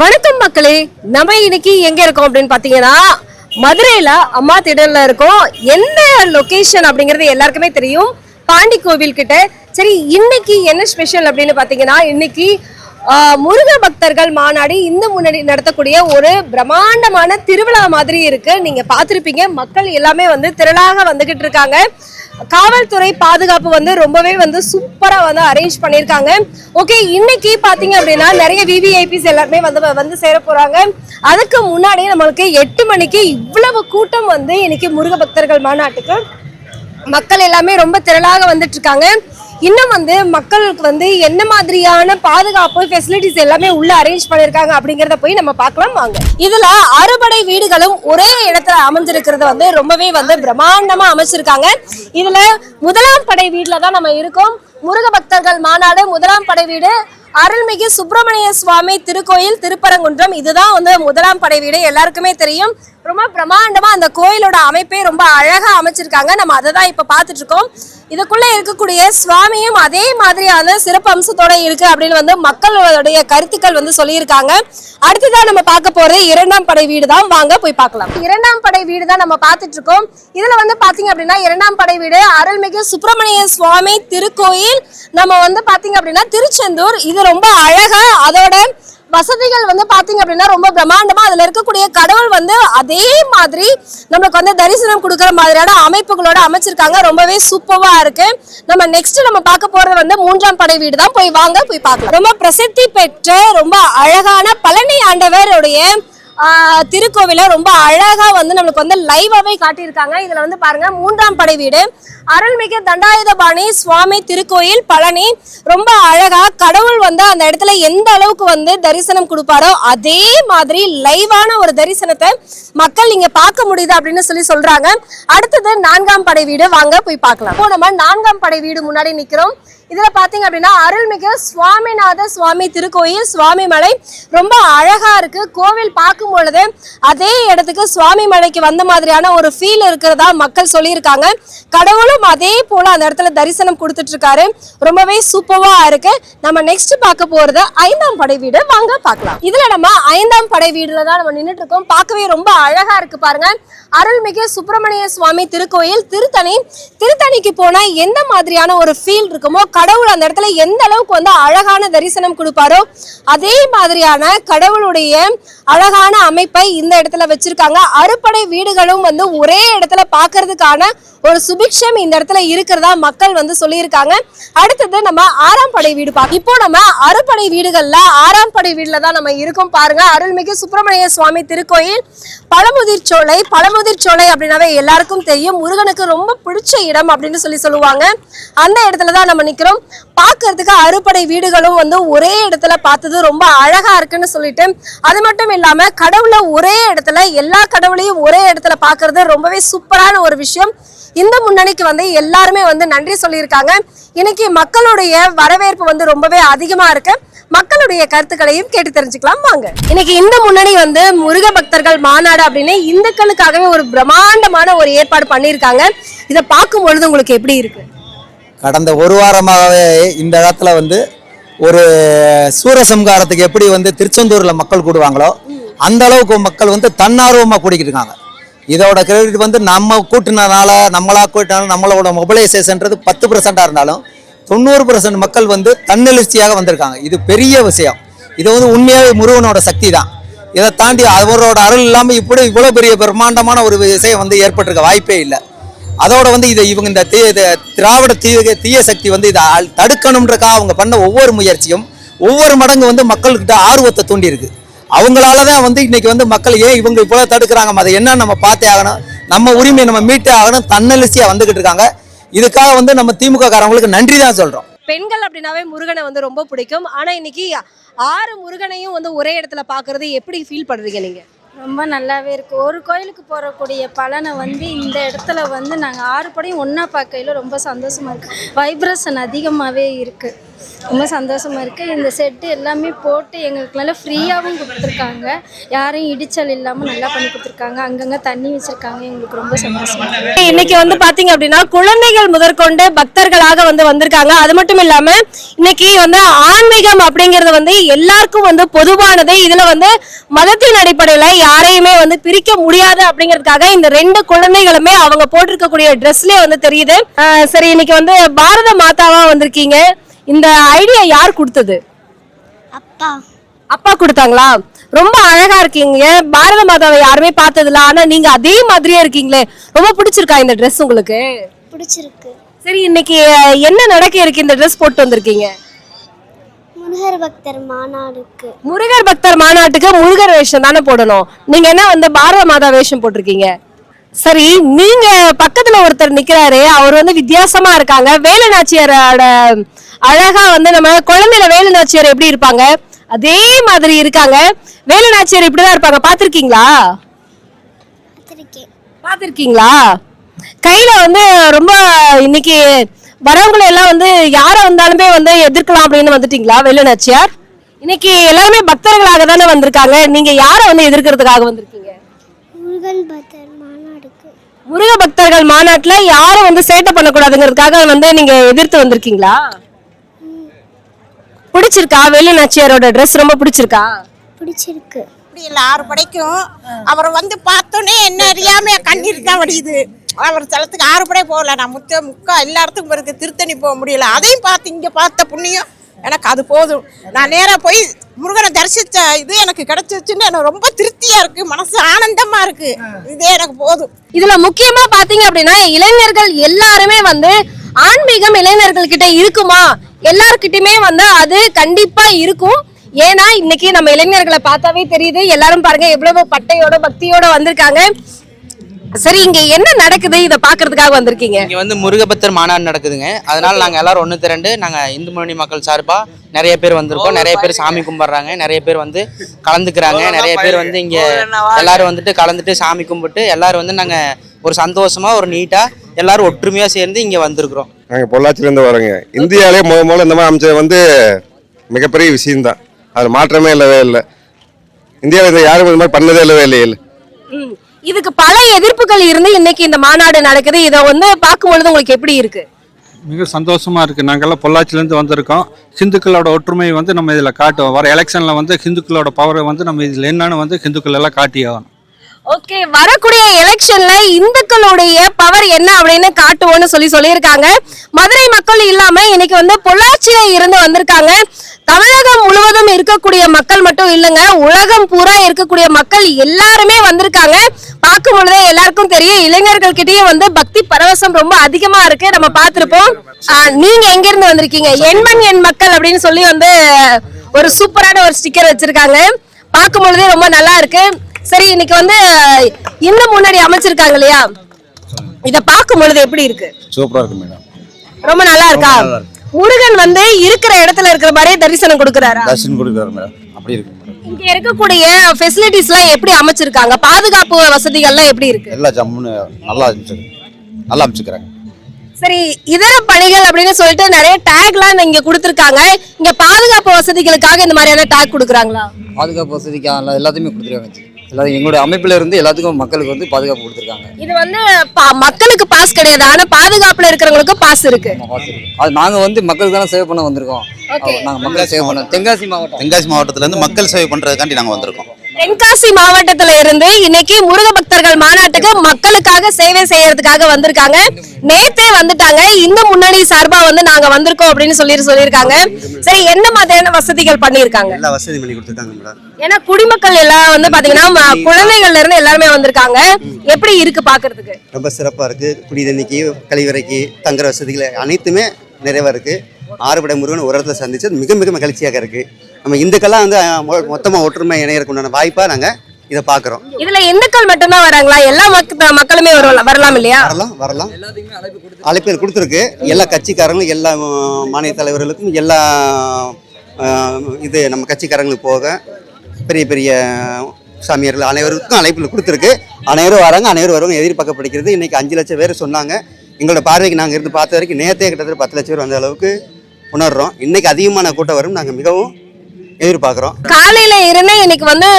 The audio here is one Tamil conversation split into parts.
வணக்கம் மக்களே நம்ம இன்னைக்கு எங்க இருக்கோம் அப்படின்னு பாத்தீங்கன்னா மதுரையில அம்மா திடல்ல இருக்கோம். என்ன லொகேஷன் அப்படிங்கிறது எல்லாருக்குமே தெரியும். பாண்டி கோவில் கிட்ட. சரி இன்னைக்கு என்ன ஸ்பெஷல் அப்படின்னு பாத்தீங்கன்னா இன்னைக்கு முருக பக்தர்கள் மாநாடு இந்த முன்னாடி நடத்தக்கூடிய ஒரு பிரம்மாண்டமான திருவிழா மாதிரி இருக்கு. நீங்க பார்த்துருப்பீங்க. மக்கள் எல்லாமே வந்து திரளாக வந்துகிட்டு இருக்காங்க. காவல்துறை பாதுகாப்பு வந்து ரொம்பவே வந்து சூப்பரா வந்து அரேஞ்ச் பண்ணியிருக்காங்க. ஓகே இன்னைக்கு பாத்தீங்க அப்படின்னா நிறைய விவிஐபிஸ் எல்லாருமே வந்து வந்து சேர போறாங்க. அதுக்கு முன்னாடி நம்மளுக்கு எட்டு மணிக்கு இவ்வளவு கூட்டம் வந்து இன்னைக்கு முருக பக்தர்கள் மாநாட்டுக்கு மக்கள் எல்லாமே ரொம்ப திரளாக வந்துட்டு இருக்காங்க. இன்னும் வந்து மக்களுக்கு வந்து என்ன மாதிரியான பாதுகாப்பு ஃபெசிலிட்டிஸ் எல்லாமே உள்ள அரேஞ்ச் பண்ணிருக்காங்க அப்படிங்கறத போய் நம்ம பார்க்கலாம் வாங்க. இதுல அறுபடை வீடுகளும் ஒரே இடத்துல அமைஞ்சிருக்கிறது வந்து ரொம்பவே வந்து பிரம்மாண்டமா அமைச்சிருக்காங்க. இதுல முதலாம் படை வீடுல தான் நம்ம இருக்கோம். முருக பக்தர்கள் மாநாடு முதலாம் படை வீடு. அருள்மிகு சுப்பிரமணிய சுவாமி திருக்கோயில் திருப்பரங்குன்றம் இதுதான் வந்து முதலாம் படை வீடு. எல்லாருக்குமே தெரியும். ரொம்ப பிரம்மாண்டமா அந்த கோயிலோட அமைப்பே ரொம்ப அழகா அமைச்சிருக்காங்க. நம்ம அதை தான் இப்ப பார்த்துட்ருக்கோம் இதுக்குள்ள இருக்கக்கூடிய சுவாமியும் அதே மாதிரியான சிறப்பு அம்சத்தோட இருக்கு அப்படின்னு வந்து மக்களுடைய கருத்துக்கள் வந்து சொல்லியிருக்காங்க. அடுத்ததான் நம்ம பார்க்க போறது இரண்டாம் படை வீடு தான் வாங்க போய் பார்க்கலாம். இரண்டாம் படை வீடு தான் நம்ம பார்த்துட்டு இருக்கோம் இதுல வந்து பாத்தீங்க அப்படின்னா இரண்டாம் படை வீடு அருள்மிகு சுப்பிரமணிய சுவாமி திருக்கோயில். நம்ம வந்து பாத்தீங்க அப்படின்னா திருச்செந்தூர். இது ரொம்ப அழகா அதோட வசதிகள் வந்து பாத்தீங்க அப்படின்னா ரொம்ப பிரம்மாண்டமா அதுல இருக்கக்கூடிய கடவுள் வந்து அதே மாதிரி நம்மளுக்கு வந்து தரிசனம் கொடுக்குற மாதிரியான அமைப்புகளோட அமைச்சிருக்காங்க. ரொம்பவே சூப்பரா இருக்கு. நம்ம நெக்ஸ்ட் நம்ம பார்க்க போறது வந்து மூன்றாம் படை வீடு தான். போய் வாங்க போய் பார்க்கலாம். ரொம்ப பிரசித்தி பெற்ற ரொம்ப அழகான பழனி ஆண்டவருடைய திருக்கோவில ரொம்ப அழகா வந்து நம்மளுக்கு வந்து லைவாவே காட்டியிருக்காங்க. இதுல வந்து பாருங்க மூன்றாம் படை வீடு. அருள்மிகு தண்டாயுதபாணி சுவாமி திருக்கோயில் பழனி. ரொம்ப அழகா கடவுள் வந்து அந்த இடத்துல எந்த அளவுக்கு வந்து தரிசனம் கொடுப்பாரோ அதே மாதிரி லைவான ஒரு தரிசனத்தை மக்கள் இங்க பார்க்க முடியுது அப்படின்னு சொல்லி சொல்றாங்க. அடுத்தது நான்காம் படை வீடு. வாங்க போய் பார்க்கலாம். இப்போ நம்ம நான்காம் படை வீடு முன்னாடி நிக்கிறோம். இதுல பாத்தீங்க அப்படின்னா அருள்மிகு சுவாமிநாத சுவாமி திருக்கோயில் சுவாமி மலை. ரொம்ப அழகா இருக்கு. கோவில் பார்க்கும் பொழுது அதே இடத்துக்கு சுவாமி மலைக்கு வந்த மாதிரியான ஒரு ஃபீல் இருக்கிறதா மக்கள் சொல்லியிருக்காங்க. கடவுளும் அதே போல அந்த இடத்துல தரிசனம் கொடுத்துட்டு இருக்காரு ரொம்பவே சூப்பரா இருக்கு. நம்ம நெக்ஸ்ட் பார்க்க போறது ஐந்தாம் படை வீடு. வாங்க பார்க்கலாம். இதுல நம்ம ஐந்தாம் படை வீடுல தான் நம்ம நின்னுட்டு இருக்கோம் பார்க்கவே ரொம்ப அழகா இருக்கு பாருங்க. அருள்மிகு சுப்பிரமணிய சுவாமி திருக்கோயில் திருத்தணி. திருத்தணிக்கு போனா எந்த மாதிரியான ஒரு ஃபீல் இருக்குமோ கடவுள் அந்த இடத்துல எந்த அளவுக்கு வந்து அழகான தரிசனம் கொடுப்பாரோ அதே மாதிரியான கடவுளுடைய அழகான அமைப்பை இந்த இடத்துல வச்சிருக்காங்க. அறுபடை வீடுகளும் வந்து ஒரே இடத்துல பாக்குறதுக்கான ஒரு சுபிக்ஷம் இந்த இடத்துல இருக்கிறதா மக்கள் வந்து சொல்லியிருக்காங்க. அடுத்தது நம்ம ஆறாம் படை வீடு பார்க்க இப்போ நம்ம அறுபடை வீடுகள்ல ஆறாம் படை வீடுல தான் நம்ம இருக்கோம் பாருங்க. அருள்மிகு சுப்பிரமணிய சுவாமி திருக்கோயில் பழமுதிர் சோலை பழமுதிர் சோலை அப்படின்னாவே எல்லாருக்கும் தெரியும். முருகனுக்கு ரொம்ப பிடிச்ச இடம் அப்படின்னு சொல்லி சொல்லுவாங்க. அந்த இடத்துல தான் நம்ம நிக்கிறோம். பார்க்கறதுக்கு அறுபடை வீடுகளும் வந்து ஒரே இடத்துல பார்த்தது ரொம்ப அழகா இருக்குன்னு சொல்லிட்டு அது மட்டும் இல்லாம கடவுளை ஒரே இடத்துல எல்லா கடவுளையும் ஒரே இடத்துல பார்க்கறது ரொம்பவே சூப்பரான ஒரு விஷயம். இந்த முன்னணிக்கு வந்து வந்து எல்லாருமே வந்து நன்றி சொல்லியிருக்காங்க. இன்னைக்கு மக்களுடைய வரவேற்பு வந்து ரொம்பவே அதிகமா இருக்கு. மக்களுடைய கருத்துக்களையும் கேட்டு தெரிஞ்சுக்கலாம் வாங்க. இன்னைக்கு இந்த முன்னணி வந்து முருக பக்தர்கள் மாநாடு அப்படின்னு இந்துக்களுக்காகவே ஒரு பிரம்மாண்டமான ஒரு ஏற்பாடு பண்ணியிருக்காங்க. இதை பார்க்கும் பொழுது உங்களுக்கு எப்படி இருக்கு? கடந்த ஒரு வாரமாகவே இந்த இடத்துல வந்து ஒரு சூரசம்காரத்துக்கு எப்படி வந்து திருச்செந்தூரில் மக்கள் கூடுவாங்களோ அந்த அளவுக்கு மக்கள் வந்து தன்னார்வமாக கூடிக்கிட்டு இருக்காங்க. இதோட கிரெடிட் வந்து நம்ம கூட்டினனால நம்மளா கூட்டினாலும் நம்மளோட மொபிலைசேஷன்றது பத்து பர்சண்டாக இருந்தாலும் தொண்ணூறு பர்சன்ட் மக்கள் வந்து தன்னெழுச்சியாக வந்திருக்காங்க. இது பெரிய விஷயம். இது வந்து உண்மையாகவே முருகனோட சக்தி தான் இதை தாண்டி அவரோட அருள் இல்லாமல் இப்படி இவ்வளோ பெரிய பிரம்மாண்டமான ஒரு விஷயம் வந்து ஏற்பட்டிருக்க வாய்ப்பே இல்லை. அதோட வந்து இதை இவங்க இந்த தீ இது திராவிட தீய தீய சக்தி வந்து இதை அல்- தடுக்கணுன்றக்காக அவங்க பண்ண ஒவ்வொரு முயற்சியும் ஒவ்வொரு மடங்கு வந்து மக்கள்கிட்ட ஆர்வத்தை தூண்டியிருக்கு. அவங்களால தான் வந்து இன்னைக்கு வந்து மக்கள் ஏன் இவங்க இவ்வளோ தடுக்கிறாங்க அதை என்ன நம்ம பார்த்தே ஆகணும்? நம்ம உரிமையை நம்ம மீட்டே ஆகணும். தன்னெழுச்சியாக வந்துகிட்டு இருக்காங்க. இதுக்காக வந்து நம்ம திமுக காரங்களுக்கு நன்றி தான் சொல்கிறோம் பெண்கள் அப்படின்னாவே முருகனை வந்து ரொம்ப பிடிக்கும். ஆனா இன்னைக்கு ஆறு முருகனையும் வந்து ஒரே இடத்துல பார்க்கிறது எப்படி ஃபீல் பண்றீங்க நீங்க? ரொம்ப நல்லாவே இருக்கு. ஒரு கோயிலுக்கு போகக்கூடிய பலனை வந்து இந்த இடத்துல வந்து நாங்கள் ஆறு படையும் ஒன்றா பார்க்கையில ரொம்ப சந்தோஷமா இருக்கு. வைப்ரேஷன் அதிகமாகவே இருக்கு. ரொம்ப சந்தோஷமாக இருக்குது இந்த செட்டு எல்லாமே போட்டு எங்களுக்கு நல்லா ஃப்ரீயாகவும் கொடுத்துருக்காங்க. யாரையும் இடிச்சல் இல்லாமல் நல்லா பண்ணி கொடுத்துருக்காங்க. அங்கங்கே தண்ணி வச்சுருக்காங்க. எங்களுக்கு ரொம்ப சந்தோஷமாக இருக்கு. இன்னைக்கு வந்து பார்த்தீங்க அப்படின்னா குழந்தைகள் முதற்கொண்டு பக்தர்களாக வந்து வந்திருக்காங்க. அது மட்டும் இல்லாமல் இன்னைக்கு வந்து ஆன்மீகம் அப்படிங்கிறது வந்து எல்லாருக்கும் வந்து பொதுவானது. இதில் வந்து மதத்தின் அடிப்படையில் யாரையுமே வந்து பிரிக்க முடியாது அப்படிங்கிறதுக்காக இந்த ரெண்டு குழந்தைகளுமே அவங்க போட்டிருக்கக்கூடிய ட்ரெஸ்லேயே வந்து தெரியுது. சரி இன்னைக்கு வந்து பாரத மாதாவாக வந்திருக்கீங்க. இந்த ஐடியா யார் கொடுத்தது? அப்பா. அப்பா கொடுத்தாங்களா? ரொம்ப அழகா இருக்கீங்க. பாரத மாதாவை யாருமே பார்த்தது இல்ல ஆனா நீங்க அதே மாதிரியே இருக்கீங்களே. ரொம்ப பிடிச்சிருக்கா இந்த Dress உங்களுக்கு? பிடிச்சிருக்கு. சரி இன்னைக்கு என்ன நடக்க இருக்கு இந்த Dress போட்டு வந்திருக்கீங்க? முருகர் பக்தர் மாநாடுக்கு. முருகர் பக்தர் மாநாட்டுக்கு முருகர் வேஷம் தானே போடணும். நீங்க என்ன வந்து பாரத மாதா வேஷம் போட்டிருக்கீங்க? சரி நீங்க பக்கத்துல ஒருத்தர் நிக்கிறாரு அவர் வந்து வித்தியாசமா இருக்காங்க. வேலு நாச்சியாரோட அழகா வந்து நம்ம குழந்தையில வேலு நாச்சியார் எப்படி இருப்பாங்க? அதே மாதிரி இருக்காங்க. வேலு நாச்சியார் இப்படிதான் இருப்பாங்க. பாத்திருக்கீங்களா பாத்திருக்கீங்களா கையில வந்து ரொம்ப இன்னைக்கு வரவங்களை எல்லாம் வந்து யார வந்தாலுமே வந்து எதிர்க்கலாம் அப்படின்னு வந்துட்டீங்களா வெள்ளு நாச்சியார் இன்னைக்கு எல்லாருமே பக்தர்களாக தானே வந்திருக்காங்க. நீங்க யார வந்து எதிர்க்கிறதுக்காக வந்திருக்கீங்க? முருகன் முருக பக்தர்கள் மாநாட்டுல யாரும் வந்து சேட்டை பண்ணக்கூடாதுங்கிறதுக்காக வந்து நீங்க எதிர்த்து வந்திருக்கீங்களா? பிடிச்சிருக்கா? வெள்ளு நாச்சியாரோட Dress ரொம்ப பிடிச்சிருக்கா? பிடிச்சிருக்கு. முடியல ஆறு படைக்கும். அவரை வந்து பார்த்தோன்னே என்ன அறியாம கண்ணீர் தான் வடியுது. அவர் தளத்துக்கு ஆறு படை போகல நான் முத்த முக்கா எல்லா இடத்துக்கும் திருத்தணி போக முடியல. அதையும் பார்த்து இங்கே பார்த்த புண்ணியம். எனக்கு அது போதும். நான் நேராக போய் முருகனை தரிசித்த இது எனக்கு கிடைச்சிச்சுன்னு எனக்கு ரொம்ப திருப்தியாக இருக்கு. மனசு ஆனந்தமாக இருக்கு. இதே எனக்கு போதும். இதில் முக்கியமாக பார்த்தீங்க அப்படின்னா இளைஞர்கள் எல்லாருமே வந்து ஆன்மீகம் இளைஞர்கள் கிட்ட இருக்குமா? எல்லார்கிட்டயுமே வந்து அது கண்டிப்பா இருக்கும். ஏன்னா இன்னைக்கு நம்ம இளைஞர்களை பார்த்தாவே தெரியுது. எல்லாரும் பாருங்க எவ்வளவு பட்டையோட பக்தியோட வந்திருக்காங்க. சரி இங்க என்ன நடக்குது? இத பாக்குறதுக்காக வந்திருக்கீங்க. இங்க வந்து முருகபக்தர் மாநாடு நடக்குதுங்க. அதனால நாங்க எல்லாரும் ஒன்று திரண்டு நாங்க இந்து முன்னணி மக்கள் சார்பா நிறைய பேர் வந்திருக்கோம். நிறைய பேர் சாமி கும்பிடுறாங்க. நிறைய பேர் வந்து கலந்துக்கிறாங்க. நிறைய பேர் வந்து இங்க எல்லாரும் வந்துட்டு கலந்துட்டு சாமி கும்பிட்டு எல்லாரும் வந்து நாங்க ஒரு சந்தோஷமா ஒரு நீட்டா எல்லாரும் ஒற்றுமையா சேர்ந்து இங்க வந்திருக்கிறோம். நாங்கள் பொள்ளாச்சிலேருந்து வரோங்க. இந்தியாவிலே முத முதல்ல இந்த மாதிரி அமைச்சது வந்து மிகப்பெரிய விஷயம்தான். அது மாற்றமே இல்லவே இல்லை. இந்தியாவில் இந்த யாரும் இந்த மாதிரி பண்ணதே இல்லவே இல்லை ம். இதுக்கு பல எதிர்ப்புகள் இருந்து இன்னைக்கு இந்த மாநாடு நடக்குது. இதை வந்து பார்க்கும்பொழுது உங்களுக்கு எப்படி இருக்கு? மிக சந்தோஷமா இருக்கு. நாங்கெல்லாம் பொள்ளாச்சிலேருந்து வந்திருக்கோம். ஹிந்துக்களோட ஒற்றுமை வந்து நம்ம இதில் காட்டுவோம். வர எலெக்ஷனில் வந்து ஹிந்துக்களோட பவரை வந்து நம்ம இதில் என்னன்னு வந்து ஹிந்துக்கள் எல்லாம் காட்டி ஆகணும். ஓகே வரக்கூடிய எலெக்ஷன்ல இந்துக்களுடைய பவர் என்ன அப்படின்னு காட்டுவோம்னு சொல்லி சொல்லியிருக்காங்க. மதுரை மக்கள் இல்லாம இன்னைக்கு வந்து பொள்ளாச்சியில இருந்து வந்திருக்காங்க. தமிழகம் முழுவதும் இருக்கக்கூடிய மக்கள் மட்டும் இல்லைங்க உலகம் பூரா இருக்கக்கூடிய மக்கள் எல்லாருமே வந்திருக்காங்க. பார்க்கும் பொழுதே எல்லாருக்கும் தெரியும் இளைஞர்கள் கிட்டயும் வந்து பக்தி பரவசம் ரொம்ப அதிகமா இருக்கு. நம்ம பார்த்திருப்போம். நீங்க எங்க இருந்து வந்திருக்கீங்க? எண்மண் என் மக்கள் அப்படின்னு சொல்லி வந்து ஒரு சூப்பரான ஒரு ஸ்டிக்கர் வச்சிருக்காங்க. பார்க்கும் பொழுதே ரொம்ப நல்லா இருக்கு. சரி இன்னைக்கு வந்து இந்த முன்னாடி அமைச்சிருக்காங்க இல்லையா? இத பார்க்கும் பொழுது எப்படி இருக்கு? சூப்பராக இருக்கு மேடம். ரொம்ப நல்லா இருக்கா? முருகன் வந்து இருக்கிற இடத்துல இருக்கிற மாதிரியே தரிசனம் கொடுக்கறாரா? தர்ஷன் கொடுக்குறாரு மேடம். அப்படி இருக்கு இங்க இருக்கக்கூடிய ஃபெசிலிட்டிஸ் எல்லாம் எப்படி அமைச்சிருக்காங்க? பாதுகாப்பு வசதிகள்லாம் எப்படி இருக்கு? எல்லா ஜம்முன்னு நல்லா இருந்துச்சு நல்லா அமைச்சுக்கிறாங்க சரி இதர பணிகள் அப்படின்னு சொல்லிட்டு நிறைய டேக்லாம் இங்க கொடுத்திருக்காங்க. இங்க பாதுகாப்பு வசதிகளுக்காக இந்த மாதிரியான டேக் கொடுக்குறாங்களா? பாதுகாப்பு வசதிக்காக எல்லாத்தையுமே கொடுத்துருக்காங்க. எல்லாரும் எங்களுடைய அமைப்புல இருந்து எல்லாத்துக்கும் மக்களுக்கு வந்து பாதுகாப்பு கொடுத்துருக்காங்க. இது வந்து பா- மக்களுக்கு பாஸ் கிடையாது. ஆனா பாதுகாப்புல இருக்கிறவங்களுக்கு பாஸ் இருக்கு. அது நாங்க வந்து மக்களுக்கு தானே சேவ் பண்ண வந்திருக்கோம். Okay. நாங்க மக்களை சேவ் பண்ணோம் தென்காசி மாவட்டம். தென்காசி மாவட்டத்துல இருந்து மக்கள் சேவை பண்றதுக்காண்டி நாங்க வந்திருக்கோம். தென்காசி மாவட்டத்துல இருந்து இன்னைக்கு முருக பக்தர்கள் மாநாட்டுக்கு மக்களுக்காக சேவை செய்யறதுக்காக வந்திருக்காங்க. நேத்தே வந்துட்டாங்க. இந்த முன்னணி சார்பா வந்து நாங்க வந்திருக்கோம் அப்படின்னு சொல்லி சொல்லியிருக்காங்க. சரி என்ன மாதிரியான வசதிகள் பண்ணியிருக்காங்க? எல்லா வசதி பண்ணி கொடுத்துருக்காங்க ஏன்னா குடிமக்கள் எல்லாம் வந்து பாத்தீங்கன்னா குழந்தைகள்ல இருந்து எல்லாருமே வந்திருக்காங்க. எப்படி இருக்கு பாக்குறதுக்கு? ரொம்ப சிறப்பாக இருக்குது குடி தண்ணிக்கு கழிவறைக்கு தங்குற வசதிகள் அனைத்துமே நிறைவாக இருக்குது ஆறுபடை முருகன் ஒரு இடத்துல சந்திச்சு மிக மிக மகிழ்ச்சியாக இருக்குது நம்ம இந்துக்கெல்லாம் வந்து மொத்தமாக ஒற்றுமை இணையறதுக்கு உண்டான வாய்ப்பாக நாங்கள் இதை பார்க்குறோம் இதுல இந்துக்கள் மட்டும்தான் வராங்களா? எல்லா மக்க- மக்களுமே வரலாம் வரலாம் இல்லையா? வரலாம் வரலாம். அழைப்புகள் கொடுத்துருக்கு. எல்லா கட்சிக்காரங்களும் எல்லா மாநில தலைவர்களுக்கும் எல்லா இது நம்ம கட்சிக்காரங்களுக்கு போக பெரிய பெரிய சாமியார்கள் அனைவருக்கும் அழைப்புகள் கொடுத்துருக்கு. அனைவரும் வராங்க அனைவரும் வருவாங்க எதிர்பார்க்கப்படுகிறது. இன்னைக்கு அஞ்சு லட்சம் பேர் சொன்னாங்க. எங்களோட பார்வைக்கு நாங்கள் இருந்து பார்த்த வரைக்கும் நேற்றே கிட்டத்தட்ட பத்து லட்சம் பேர் வந்த அளவுக்கு உணர்றோம். இன்னைக்கு அதிகமான கூட்டம் வரும். நாங்கள் மிகவும் எதிர்பார்க்குறோம் காலையில இருந்து இன்னைக்கு வந்து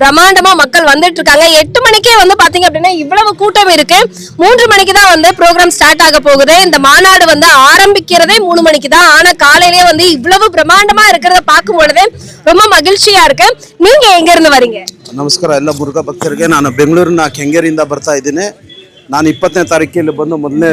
பிரம்மாண்டமா மக்கள் வந்துட்டு இருக்காங்க எட்டு மணிக்கே வந்து பாத்தீங்க அப்படின்னா இவ்வளவு கூட்டம் இருக்கு மூன்று மணிக்கு தான் வந்து ப்ரோக்ராம் ஸ்டார்ட் ஆக போகுது இந்த மாநாடு வந்து ஆரம்பிக்கிறதே மூணு மணிக்கு தான் ஆனா காலையிலேயே வந்து இவ்வளவு பிரம்மாண்டமா இருக்கிறத பார்க்கும் பொழுது ரொம்ப மகிழ்ச்சியா இருக்கு நீங்க எங்க இருந்து வரீங்க ನಮಸ್ಕಾರ ಎಲ್ಲ ಮುರುಘಾ ಭಕ್ತರಿಗೆ ನಾನು ಬೆಂಗಳೂರಿನ ಕೆಂಗೇರಿಯಿಂದ ಬರ್ತಾ ಇದ್ದೀನಿ ನಾನು ಇಪ್ಪತ್ತನೇ ತಾರೀಕಿಲ್ಲಿ ಬಂದು ಮೊದಲನೇ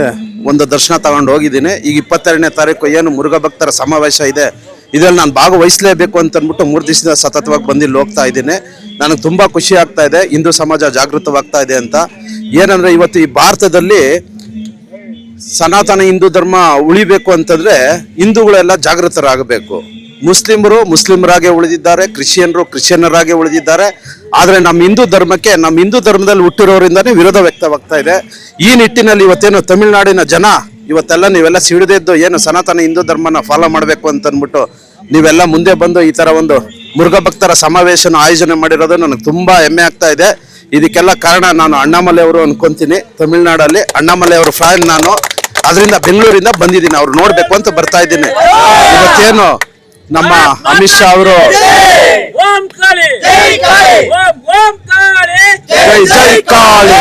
ಒಂದು ದರ್ಶನ ತಗೊಂಡು ಹೋಗಿದ್ದೀನಿ ಈಗ ಇಪ್ಪತ್ತೆರಡನೇ ತಾರೀಕು ಏನು ಮುರುಘಾ ಭಕ್ತರ ಸಮಾವೇಶ ಇದೆ ಇದರಲ್ಲಿ ನಾನು ಭಾಗವಹಿಸಲೇಬೇಕು ಅಂತ ಅಂದ್ಬಿಟ್ಟು ಮೂರು ದಿವಸದ ಸತತವಾಗಿ ಬಂದಿಲ್ಲಿ ಹೋಗ್ತಾ ಇದ್ದೀನಿ. ನನಗೆ ತುಂಬ ಖುಷಿ ಆಗ್ತಾ ಇದೆ. ಹಿಂದೂ ಸಮಾಜ ಜಾಗೃತವಾಗ್ತಾ ಇದೆ ಅಂತ. ಏನಂದ್ರೆ ಇವತ್ತು ಈ ಭಾರತದಲ್ಲಿ ಸನಾತನ ಹಿಂದೂ ಧರ್ಮ ಉಳಿಬೇಕು ಅಂತಂದ್ರೆ ಹಿಂದೂಗಳೆಲ್ಲ ಜಾಗೃತರಾಗಬೇಕು. ಮುಸ್ಲಿಮರು ಮುಸ್ಲಿಮರಾಗೆ ಉಳಿದಿದ್ದಾರೆ, ಕ್ರಿಶ್ಚಿಯನ್ರು ಕ್ರಿಶ್ಚಿಯನ್ನರಾಗೆ ಉಳಿದಿದ್ದಾರೆ. ಆದರೆ ನಮ್ಮ ಹಿಂದೂ ಧರ್ಮಕ್ಕೆ, ನಮ್ಮ ಹಿಂದೂ ಧರ್ಮದಲ್ಲಿ ಹುಟ್ಟಿರೋರಿಂದನೇ ವಿರೋಧ ವ್ಯಕ್ತವಾಗ್ತಾ ಇದೆ. ಈ ನಿಟ್ಟಿನಲ್ಲಿ ಇವತ್ತೇನು ತಮಿಳುನಾಡಿನ ಜನ ಇವತ್ತೆಲ್ಲ ನೀವೆಲ್ಲ ಸಿಡಿದೆದ್ದು ಏನು ಸನಾತನ ಹಿಂದೂ ಧರ್ಮನ ಫಾಲೋ ಮಾಡಬೇಕು ಅಂತ ಅಂದ್ಬಿಟ್ಟು ನೀವೆಲ್ಲ ಮುಂದೆ ಬಂದು ಈ ತರ ಒಂದು ಮುರುಘಾ ಭಕ್ತರ ಸಮಾವೇಶನ ಆಯೋಜನೆ ಮಾಡಿರೋದು ನನಗೆ ತುಂಬಾ ಹೆಮ್ಮೆ ಆಗ್ತಾ ಇದೆ. ಇದಕ್ಕೆಲ್ಲ ಕಾರಣ ನಾನು ಅಣ್ಣಾಮಲೆ ಅವರು ಅನ್ಕೊಂತೀನಿ. ತಮಿಳ್ನಾಡಲ್ಲಿ ಅಣ್ಣಾಮಲೆ ಅವರು ಫ್ಯಾನ್ ನಾನು. ಅದರಿಂದ ಬೆಂಗಳೂರಿಂದ ಬಂದಿದ್ದೀನಿ. ಅವ್ರು ನೋಡಬೇಕು ಅಂತ ಬರ್ತಾ ಇದ್ದೀನಿ. ಇವತ್ತೇನು ನಮ್ಮ ಅಮಿತ್ ಶಾ ಅವರು ಜೈ ಜೈ ಕಾಳಿ.